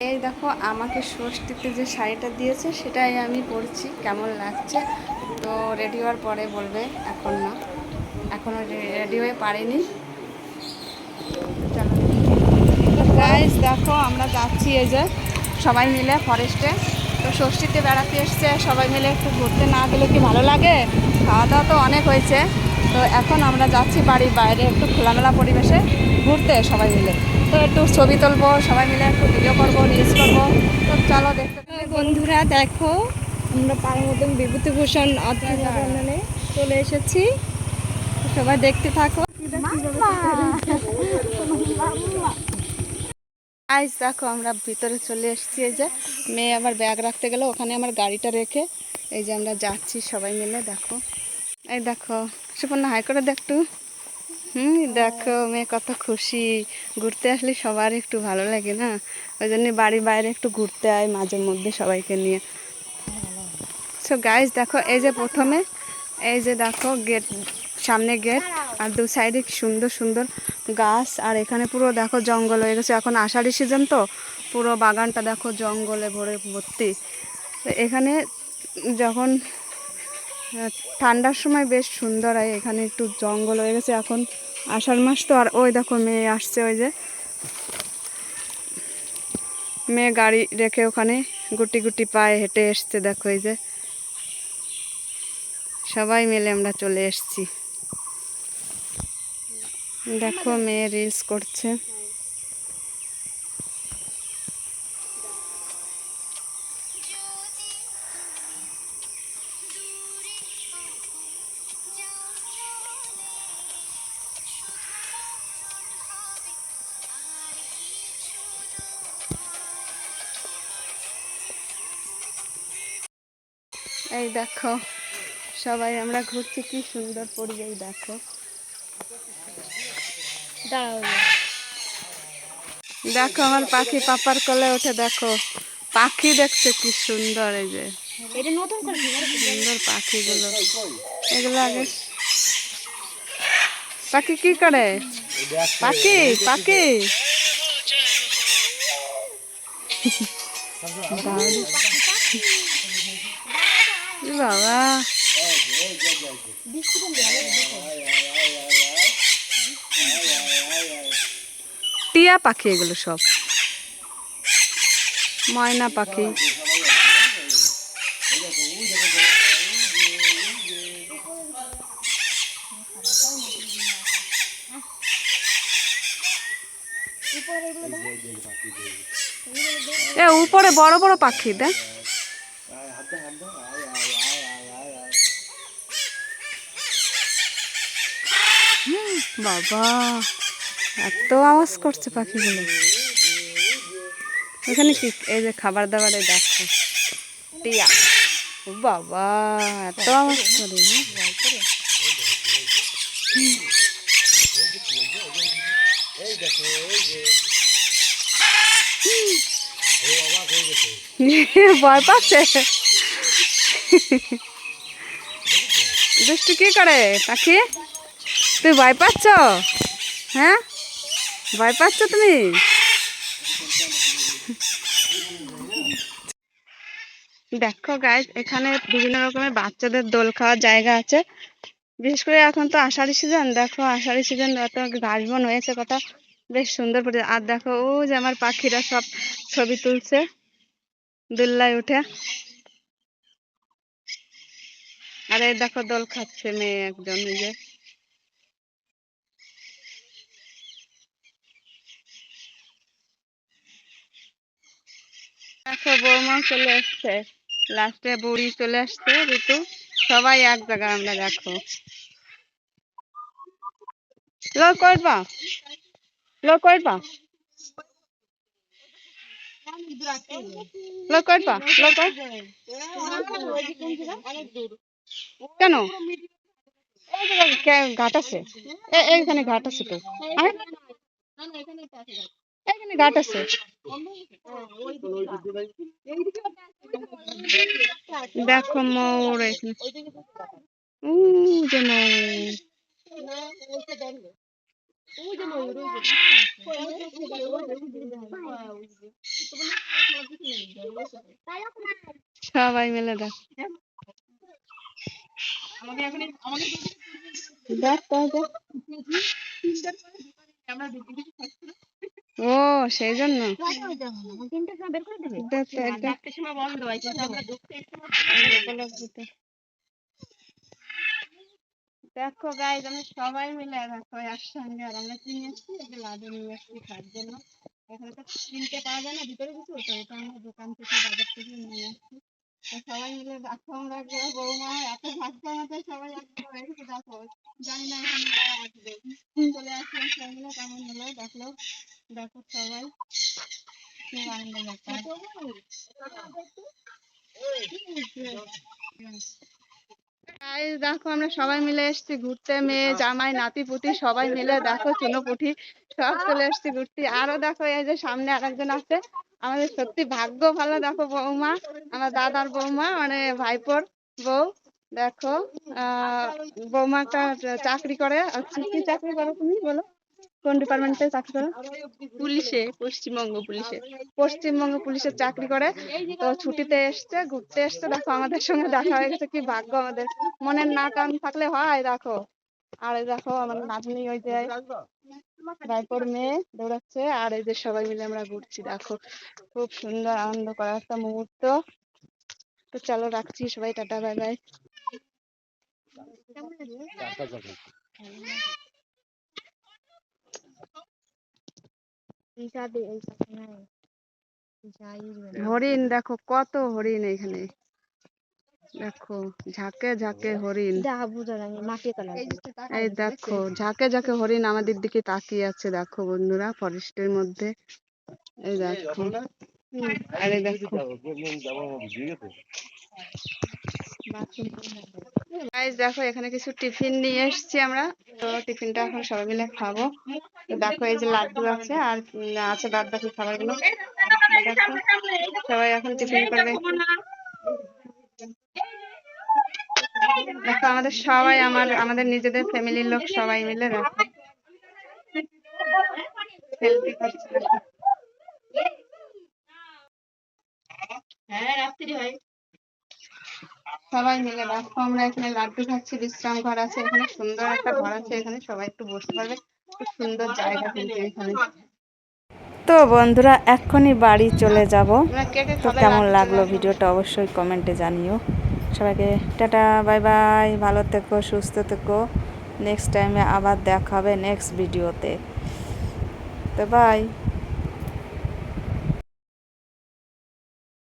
এই দেখো, আমাকে ষষ্ঠীতে যে শাড়িটা দিয়েছে, সেটাই আমি পরছি। কেমন লাগছে? তো রেডি হওয়ার পরে বলবে, এখন না। এখনও রেডি হয়ে পারিনি। দেখো, আমরা যাচ্ছি এই যে সবাই মিলে ফরেস্টে তো ষষ্ঠীতে বেড়াতে এসছে, সবাই মিলে একটু ঘুরতে না গেলে কি ভালো লাগে? খাওয়া দাওয়া তো অনেক হয়েছে। তো এখন আমরা যাচ্ছি বাড়ির বাইরে একটু খোলামেলা পরিবেশে ঘুরতে সবাই মিলে। তো একটু ছবি তুলবো সবাই মিলে একটু ভিডিও করব রিলস করব। তো চলো দেখতে বন্ধুরা দেখো আমরা পারমদম বিভূতিভূষণ অর্থনে চলে এসেছি। সবাই দেখতে থাকো। আইস দেখো আমরা ভিতরে চলে এসেছি। এই যে মেয়ে আবার ব্যাগ রাখতে গেলে ওখানে আমার গাড়িটা রেখে। এই যে আমরা যাচ্ছি সবাই মিলে দেখো। এই দেখো সুপর্ণা, হাই করে দেখটু হুম, দেখো, মেয়ে কত খুশি। ঘুরতে আসলে সবার একটু ভালো লাগে না? ওই জন্য বাড়ির বাইরে একটু ঘুরতে আয় মাঝে মধ্যে সবাইকে নিয়ে। সো গাইজ দেখো, এই যে প্রথমে, এই যে দেখো, গেট, সামনে গেট, আর দু সাইডে সুন্দর সুন্দর গাছ। আর এখানে পুরো দেখো জঙ্গল হয়ে গেছে। এখন আষাঢ়ি সিজন তো, পুরো বাগানটা দেখো জঙ্গলে ভরে ভর্তি। এখানে যখন ঠান্ডার সময় বেশ সুন্দর হয় এখানে একটু জঙ্গল হয়ে গেছে এখন। আষাঢ় মাস তো আর ওই দেখো মেয়ে আসছে ওই যে। মেয়ে গাড়ি রেখে ওখানে গুটি গুটি পায়ে হেঁটে এসছে, দেখো এই যে। সবাই মিলে আমরা চলে এসেছি। দেখো মেয়ে রিলস করছে। এই দেখো সবাই আমরা ঘুরছি কি সুন্দর পরিবেশ দেখো। দাঁড়াও। দেখো আমার পাখি পাপার কোলে ওঠে দেখো পাখি দেখছে কি সুন্দর এই যে। সুন্দর পাখিগুলো। এগুলো আগে পাখি কি করে? পাখি পাখি। দারুণ। বাবা টিয়া পাখি এগুলো সব। ময়না পাখি। এ উপরে বড় বড় পাখি দেখ হুম, বাবা, এত আওয়াজ করছে পাখিগুলো। এখানে কি? এই যে খাবার দাবারে দেখো টিয়া। বাবা, এত আওয়াজ করে? ভয় পাচ্ছে? দুষ্টু কি করে, পাখি? তুই ভয় পাচ্ছ? হ্যাঁ? ভয় পাচ্ছ তুমি? দেখো গাইজ এখানে বিভিন্ন রকমের বাচ্চাদের দোল খাওয়ার জায়গা আছে। বিশেষ করে এখন তো আষাঢ়ি সিজন দেখো আষাঢ়ি সিজন এত ঘাস বন হয়েছে কথা বেশ সুন্দর আর দেখো, ও যে আমার পাখিরা সব ছবি তুলছে, দোল্লায় উঠে। আর এই দেখো দোল খাচ্ছে মেয়ে একজন, এই দেখো বৌমা চলে আসছে। লাস্টে বুড়ি চলে আসছে, ঋতু। সবাই এক জায়গায়, আমরা দেখো। কেন? ঘাট আছে। এইখানে ঘাট আছে তো। এইখানে ঘাট আছে দেখো ময়ূর এখানে। সবাই মিলে দেখ দেখ। ও সেই জন্য দেখ গাইজ আমরা সবাই মিলে দেখো, একসঙ্গে আর আমরা কি নিয়ে এসছি? যে লাড্ডু নিয়ে এসছি খাওয়ার জন্য। এখানে তো কিনতে পাওয়া যায় না, ভিতরে কিছু? এটা আমরা দোকান থেকে বাজার থেকে নিয়ে আসছি সবাই মিলে বৌমা এত সবাই দেখো। জানি না এখানে আসবে। চলে সবাই কেমন হলো দেখল। দেখো সবাই। দেখো আমরা সবাই মিলে এসেছি, ঘুরতে, মেয়ে, জামাই, নাতি, পুতি, সবাই মিলে দেখো, চুনো পুঠি, সব চলে এসেছি ঘুরতে। আরও দেখো এই যে সামনে আরেকজন আছে। আমাদের সত্যি ভাগ্য ভালো। দেখো বৌমা আমার দাদার বৌমা মানে ভাইপোর বউ। দেখো আহ বৌমা একটা চাকরি করে। কি চাকরি করো তুমি বলো? কোন ডিপার্টমেন্টে চাকরি করো? পুলিশে পশ্চিমবঙ্গ পুলিশে। পশ্চিমবঙ্গ পুলিশের চাকরি করে। তো ছুটিতে এসছে ঘুরতে এসছে। দেখো আমাদের সঙ্গে দেখা হয়ে গেছে। কি ভাগ্য আমাদের। মনের না টান থাকলে হয় দেখো। আর দেখো আমার নাতনি ওই যে মেয়ে দৌড়াচ্ছে আর এই যে সবাই মিলে আমরা ঘুরছি দেখো খুব সুন্দর আনন্দ করার একটা মুহূর্ত। তো চলো রাখছি সবাই টাটা বাই বাই। হরিণ দেখো কত হরিণ এখানে। দেখো ঝাঁকে ঝাঁকে হরিণ। এই দেখো ঝাঁকে ঝাঁকে হরিণ আমাদের দিকে তাকিয়ে আছে দেখো বন্ধুরা ফরেস্টের মধ্যে। এই দেখো। আর দেখো। Guys, দেখো এখানে কিছু টিফিন নিয়ে এসেছি আমরা। তো টিফিনটা এখন সবাই মিলে খাব। দেখো এই যে লাড্ডু আছে আর আছে বাদ বাকি খাবারগুলো দেখো সবাই এখন টিফিন করবে। দেখো আমাদের সবাই আমার আমাদের নিজেদের ফ্যামিলির লোক সবাই মিলে দেখো। সেলফি করছে সবাই মিলে দেখো আমরা এখানে লাড্ডু খাচ্ছি বিশ্রাম ঘর আছে এখানে সুন্দর একটা ঘর আছে এখানে সবাই একটু বসতে পারবে। খুব সুন্দর জায়গা কিন্তু এখানে। তো বন্ধুরা এক্ষুনি বাড়ি চলে যাব। তো কেমন লাগল ভিডিওটা অবশ্যই কমেন্টে জানিও। সবাইকে টাটা, বাই বাই, ভালো থেকো, সুস্থ থেকো। নেক্সট টাইমে আবার দেখা হবে নেক্সট ভিডিওতে তো। বাই